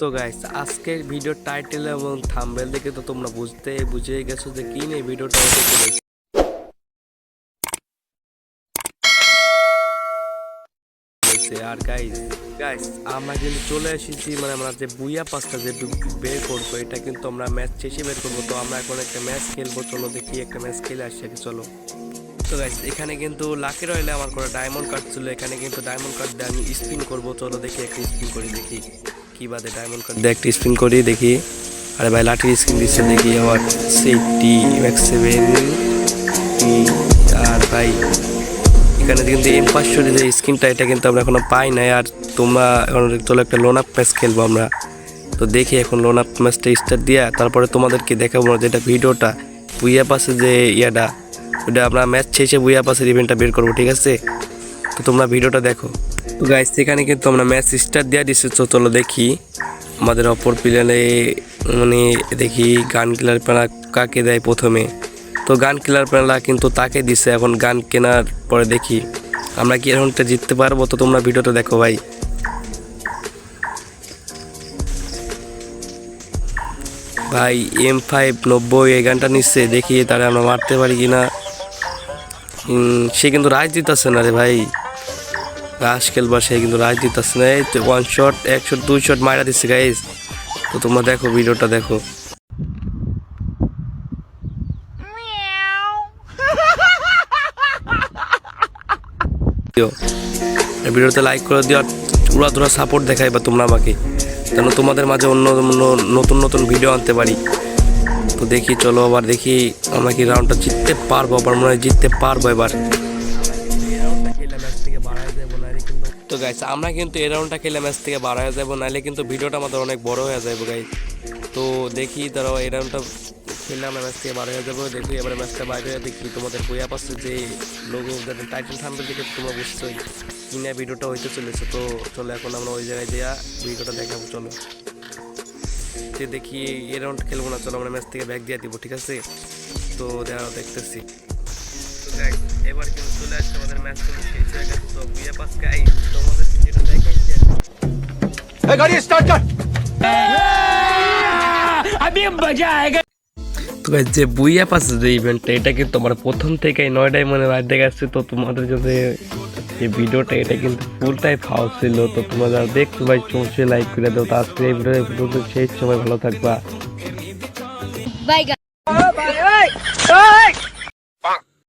তো গাইস আজকের ভিডিওর টাইটেল এবং থাম্বনেল দেখে তো তোমরা বুঝতে বুঝে গেছো যে কি হতে চলেছে চলেছে। আর গাইস গাইস আমরা কিন্তু চলে এসেছি মানে আমরা যে বুইয়া পাসটা যে বের করব, এটা কিন্তু আমরা ম্যাচ শেষে বের করব। তো আমরা এখন একটা ম্যাচ খেলব, চলো দেখি একটা ম্যাচ খেলে আগে, চলো। তো গাইস এখানে কিন্তু লাকি রয়েলে আমার করে ডায়মন্ড কার্ড ছিল, এখানে কিন্তু ডায়মন্ড কার্ড দিয়ে আমি স্পিন করব। চলো দেখি একটা স্পিন করি, দেখি। কি বাদে ডায়মন্ড কার্ড দিয়ে একটা স্পিন করি দেখি। আরে ভাই, লাঠির স্ক্রিন দিচ্ছে দেখি, আবার সেইটি ম্যাক্স সেভেন আর ভাই, এখানে কিন্তু এম পাঁচশোর যে স্ক্রিনটা এটা কিন্তু আমরা এখনও পাই নাই। আর তোমরা এখন চলো একটা লোন আপ ম্যাচ খেলব আমরা। তো দেখি এখন লোন আপ ম্যাচটা স্টার্ট দিয়া, তারপরে তোমাদেরকে দেখাবো যেটা ভিডিওটা। বুইয়া পাশে যে ইয়াটা, ওটা আমরা ম্যাচ শেষে বুইয়া পাশের ইভেন্টটা বের করব, ঠিক আছে? তো তোমরা ভিডিওটা দেখো। তো গাইস সেখানে কিন্তু আমরা ম্যাচ স্টার দেওয়া দিচ্ছি চলো দেখি আমাদের অপর প্লেয়ারে মানে দেখি গান কিলার প্যানা কাকে দেয় প্রথমে। তো গান কিলার প্যানা কিন্তু তাকে দিছে। এখন গান কেনার পরে দেখি আমরা কি এরকমটা জিততে পারব? তো তোমরা ভিডিওটা দেখো ভাই। ভাই এম ফাইভ নব্বই, এই গানটা নিচ্ছে। দেখি তারা আমরা মারতে পারি কি না সে কিন্তু রাজ দিতেছে না রে ভাই। রাস খেলবার সে কিন্তু রাজ দিতেছে না। এই ওয়ান শট এক শট দুই শট মারা দিচ্ছে গাইজ তো তোমরা দেখো, ভিডিওটা দেখো। ভিডিওতে লাইক করে দিও উড়া ধরা সাপোর্ট দেখাই বা তোমরা আমাকে, যেন তোমাদের মাঝে অন্য অন্য নতুন নতুন ভিডিও আনতে পারি। তো দেখি, চলো আবার দেখি আমরা কি রাউন্ডটা জিততে পারব, আবার মনে হয় জিততে পারব এবার। তো গাইস আমরা কিন্তু এই রাউন্ডটা খেলে ম্যাচ থেকে বার হয়ে যাব নাহলে কিন্তু ভিডিওটা আমাদের অনেক বড় হয়ে যাব গাইস তো দেখি ধরো এই রাউন্ডটা খেললে আমরা ম্যাচ থেকে বার হয়ে যাব দেখি এবার ম্যাচটা বাইরে হয়ে দেখি তোমাদের বইয়া পাচ্ছে যে লোগো টাইটেল থামবে দেখে তোমরা বুঝছোই, কিনা ভিডিওটা হইতে চলেছে। তো চলো এখন আমরা ওই জায়গায় দেওয়া ভিডিওটা দেখাবো, চলো। দেখি এই রাউন্ড খেলব না, চলো আমরা ম্যাচ থেকে ব্যাক দিয়ে দিব, ঠিক আছে? তো দেখা দেখতেছি। যে বুইয়া পাস যে ইভেন্টটা এটা কিন্তু আমার প্রথম থেকেই নয়ডায় মনে বাইর দেখাচ্ছে তো তোমাদের যদি এই ভিডিওটা এটা কিন্তু পুরোটাই ফাও ছিল। তো তোমরা যারা ভাই চৌষে লাইক করে দেও। তো আজকে এই ভিডিও সময় ভালো থাকবা। বাই